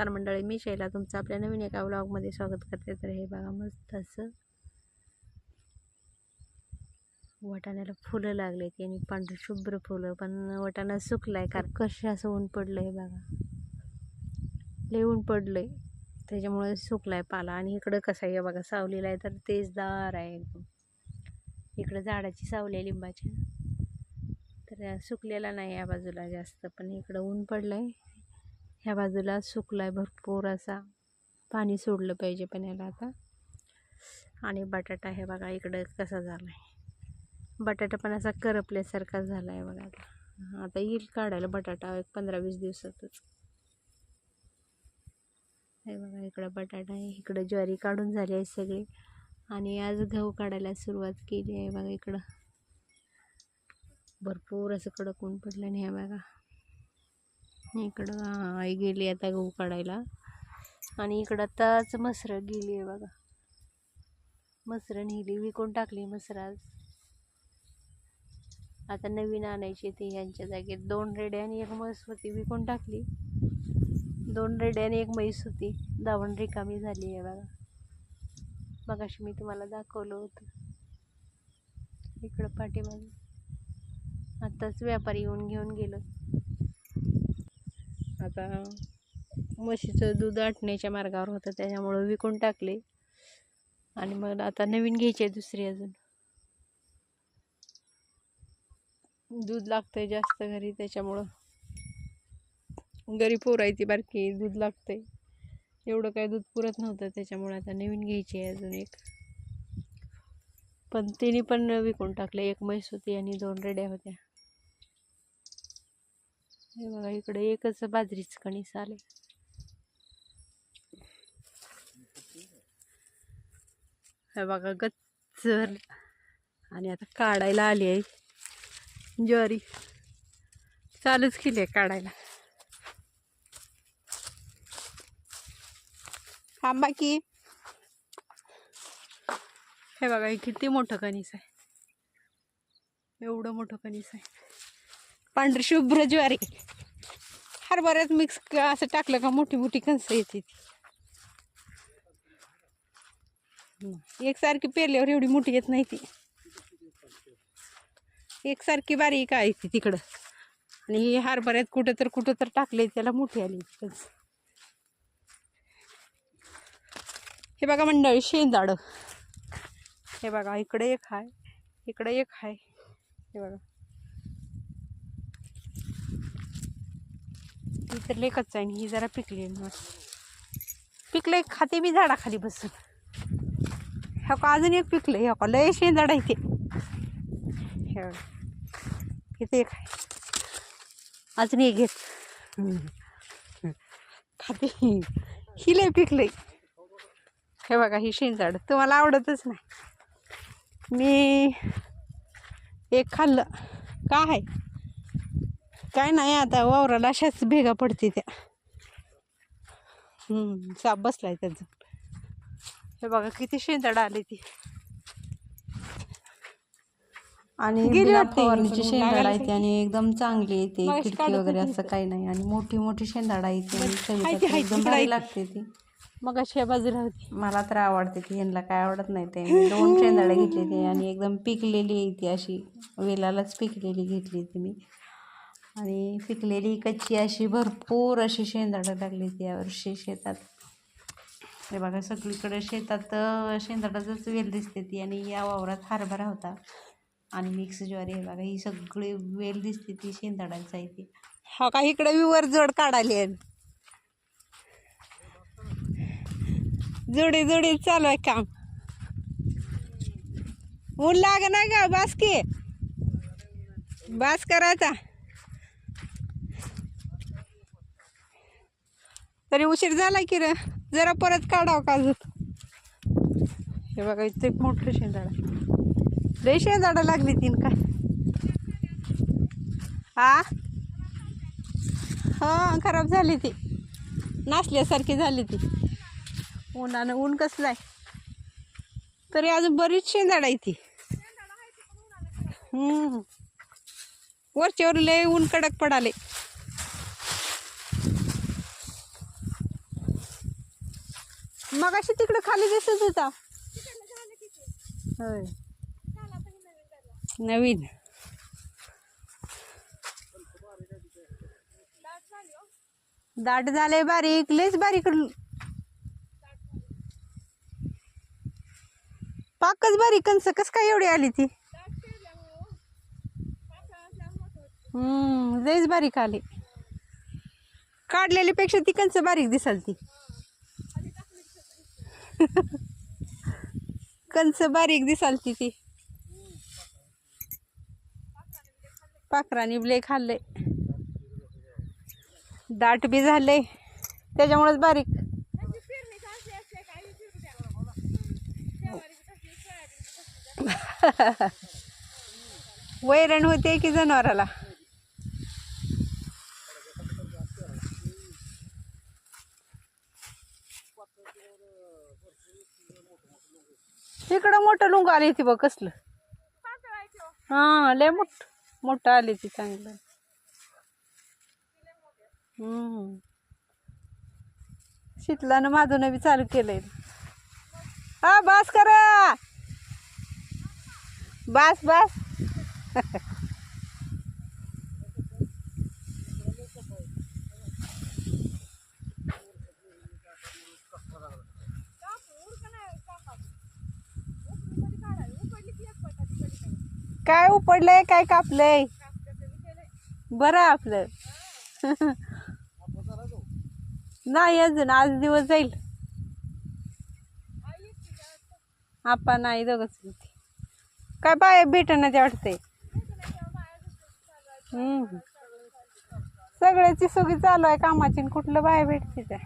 नमस्कार मंडळी मी शैला तुमचं आपल्या नवीन एका ब्लॉगमध्ये स्वागत करते. तर हे बघा मस्त असं वाटाण्याला फुलं लागले आणि पांढरी शुभ्र फुलं पण वाटाणा आहे कारण कसे असं ऊन पडलं आहे बघा. लय ऊन पडलं आहे त्याच्यामुळे सुकलाय पाला. आणि इकडं कसं आहे बघा सावलीला आहे तर तेजदार आहे एकदम. इकडं झाडाची सावली आहे लिंबाच्या तर सुकलेला नाही या बाजूला जास्त पण इकडं ऊन पडलं आहे ह्या बाजूला सुकला आहे भरपूर असा पाणी सोडलं पाहिजे पण याला आता. आणि बटाटा हे बघा इकडं कसा झाला आहे बटाटा पण असा करपल्यासारखा झाला आहे बघा आता. आता येईल काढायला बटाटा एक पंधरा वीस दिवसातच. हे बघा इकडं बटाटा आहे. इकडं ज्वारी काढून झाली आहे सगळी. आणि आज गहू काढायला सुरुवात केली आहे बघा इकडं. भरपूर असं कडक ऊन पडलं आणि हे बघा. इकडं आई गेली आता गहू काढायला. आणि इकडं आताच मसरं गेली आहे बघा. मसरं नेली विकून टाकली मसराज आता नवीन आणायची ती यांच्या जागेत. दोन रेड्या आणि एक म्हस होती विकून टाकली. दोन रेड्या आणि एक म्हैस होती. दावण रिकामी झाली आहे बघा. मगाशी मी तुम्हाला दाखवलं होतं. इकडं पाठीमागे. आत्ताच व्यापारी येऊन घेऊन गेलं. आता म्हशीचं दूध आटण्याच्या मार्गावर होतं त्याच्यामुळं विकून टाकले. आणि मग आता नवीन घ्यायची आहे दुसरी अजून. दूध लागतंय जास्त घरी त्याच्यामुळं घरी पोरायची बारकी दूध लागतंय. एवढं काय दूध पुरत नव्हतं त्याच्यामुळे आता नवीन घ्यायची आहे अजून एक. पण तिने पण विकून टाकले एक म्हैस होती आणि दोन रेड्या होत्या. हे बघा इकडे एकच बाजरीच कणीस आले हे बघा गच्चर. आणि आता काढायला आली आहे. ज्वारी. चालूच केली आहे काढायला. थांबा की. हे बघा हे किती मोठं कणीस आहे. एवढं मोठं कणीस आहे. पांढरी शुभ्र ज्वारी. हरभऱ्यात मिक्स असं टाकलं का मोठी मोठी कणसं येते एकसारखी पेरल्यावर एवढी मोठी येत नाही ती. एकसारखी बारीक आहे ती तिकडं. आणि ही हरभऱ्यात कुठं तर कुठं तर टाकले त्याला मोठी आली कणस. हे बघा मंडळी शेंदाड. हे बघा इकडे एक आहे इकडे एक आहे हे बघा. ही तर लेखच आहे ही जरा पिकली आहे पिकले खाते मी झाडाखाली बसून. ह्या का अजून एक पिकलं ह्या का लय शेंदाड आहे ते. हे बघा. एक आहे. अजून एक घेत. खाते. ही लय पिकलंय. हे बघा ही शेंदाड. तुम्हाला आवडतच नाही. मी एक खाल्लं. काय काय नाही आता वावराला अशाच भेगा पडते त्या. साप बसलाय त्याचं. हे बघा किती शेंदाड आली ती. आणि बिना फवारणीची शेंदाड आहे ती आणि एकदम चांगली येते खिडकी वगैरे असं. काही नाही. आणि मोठी मोठी शेंदाड आहे ती. एकदम भारी. लागते ती. मग अशा बाजूला होती. मला तर आवडते ती. ह्यांना काय आवडत नाही ते. मी दोन शेंदाडे घेतली ती आणि एकदम पिकलेली आहे ती अशी. वेलालाच पिकलेली घेतली ती मी. आणि पिकलेली कच्ची अशी भरपूर अशी शेंदाडं लागली ती यावर्षी शेतात. हे बघा सगळीकडे शेतात अं, शेंदाडाचंच वेल दिसते ती आणि या वावरात हरभरा होता आणि मिक्स ज्वारी हे बघा ही सगळी वेल दिसते ती शेंदाडाची आहे ती हो हा का? इकडे मी वर जोड काढाली आहे. जोडी जोडी चालू आहे काम. ऊन लाग ना का? बास की. बास करायचा. तरी उशीर झाला की रे. जरा परत काढावं का अजून? हे बघा इथे एक मोठं शेंदाडा. लय शेंदाडा लागली तीन काय? हा हां खराब झाली ती. नासल्यासारखी झाली ती. उन्हानं ऊन कसलं आहे? तरी अजून बरीच शेंदाड आहे ती. वरच्यावर लय ऊन कडक पडाले. मग अशी तिकडे खाली दिसत होता. होय. नवीन. दाट झाले बारीक लयच बारीक. पाकच बारीक कंस कस काय एवढी आली ती? हम्म लयच बारीक आली. काढलेली पेक्षा ती कंस बारीक दिसाल ती. कंस बारीक दिसाल ती. ती पाखराने ब्ले खाल्ले दाट बी झाले त्याच्यामुळेच बारीक. वैरण होते की जनावराला? इकडं मोठं लुंग आली ती बघ कसलं? हा लय मोठ मोठं आली ती चांगलं. हम्म. शीतलानं माझं बी चालू केलंय. हा बास करा. बास बास काय उपडलंय काय कापलंय? बरं आपलं. नाही अजून आज दिवस जाईल. आपा नाही दोघच काय बाय भेटना ते वाटते सगळ्याची सुगी चालू आहे कामाची आणि कुठलं बाय भेटते त्या.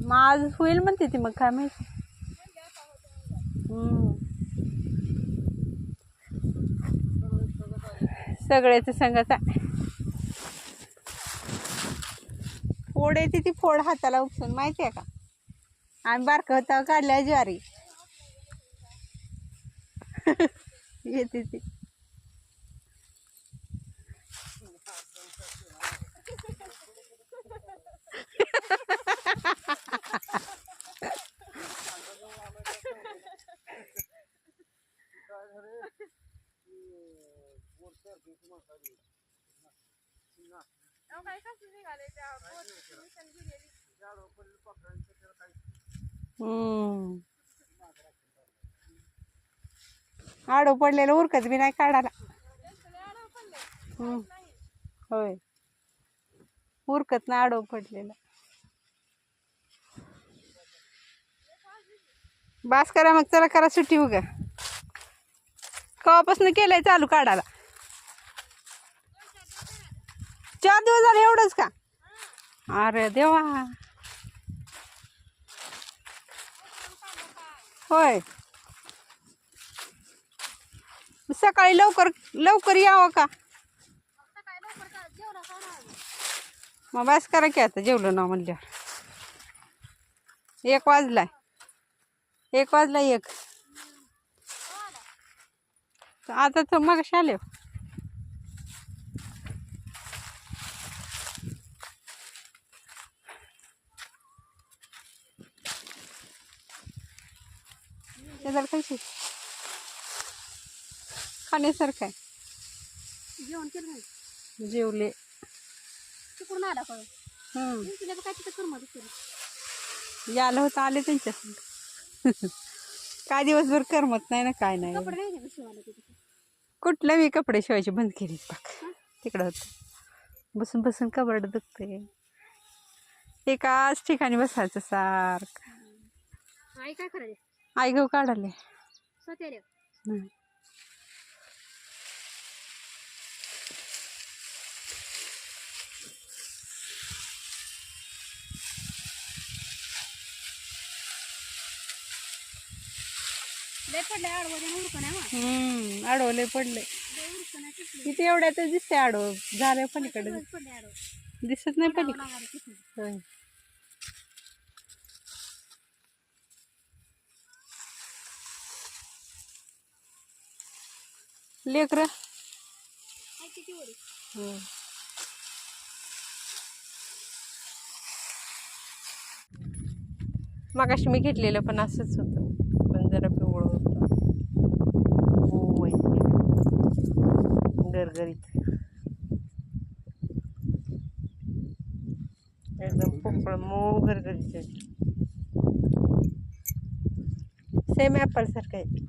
मग आज होईल म्हणते ती मग काय माहिती. सगळ्याचं सगळ्याच फोड येते ती फोड हाताला उपसून माहिती आहे का? आम्ही बारकं होता काढल्या ज्वारी. येते ती. हो. आडो पडलेलं उरकत बी नाही काढायला. होय. उरकत ना आडो पडलेलं. बास करा मग चला करा सुट्टी उगा. कवापासून केलंय चालू काढायला. चार दिवस झाले एवढंच का? अरे देवा. होय. सकाळी लवकर लवकर यावं का? मग बस करा की आता जेवलो ना म्हणल्यावर. एक वाजलाय. एक वाजला एक. आता तर मग शाले हो त्याला कशी खाण्यासारखं आहे. जेवण केलं नाही? जेवले. तिकडून आला कळ हम्म. तुला काय तिथं यायला होतं आले त्यांच्या. काय दिवसभर करमत नाही ना काय नाही. कपडे नाही का शिवायला तिथे. कुठलं मी कपडे शिवायचे बंद केली पाक तिकडं होतं. बसून बसून कबरड दुखते. एकाच ठिकाणी बसायचं सारखं. आई काय करायचे आई गहू काढाले स्वतः. लय पडले आडवं उरकं नाही मग. हम्म आडवले पडले लय किती किती एवढ्यातच दिसते आडव. झालं पलीकडे. पडले आडवं. दिसत नाही पलीकडे. होय. लेकरं. मागाशी मी घेतलेलं पण असंच होतं. पण जरा पिवळं होतं हो गरगरीत. एकदम पोकळ मऊ गरगरीत सेम ॲपल सारखं आहे.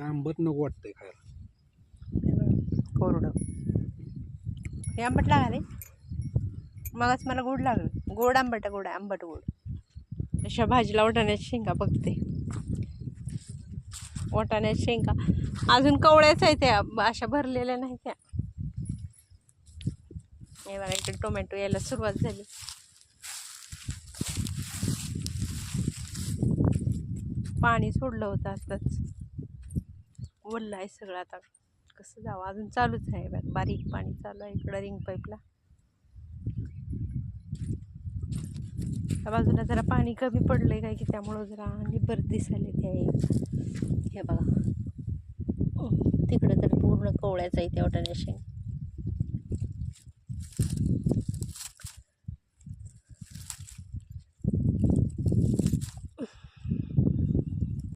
आंबट नको वाटतंय खायला. कोरडं. हे आंबट लागले मगच मला गोड लागलं. गोड आंबट गोड आहे, आंबट गोड. अशा भाजीला वाटाण्याच्या शेंगा बघते. वाटाण्याच्या शेंगा. अजून कवळ्याच आहे त्या अशा भरलेल्या नाही त्या. हे बघा इकडे टोमॅटो यायला सुरुवात झाली. पाणी सोडलं होतं आताच. ओललं आहे सगळं आता. कसं जावं अजून चालूच आहे बघ बारीक पाणी चालू आहे इकडं रिंग पाईपला त्या बाजूला जरा पाणी कमी पडलंय काय की त्यामुळं जरा निबर दिसायला ते आहे हे बघा. तिकडं तर पूर्ण कवळ्याच आहे त्या वाटाणे शेंग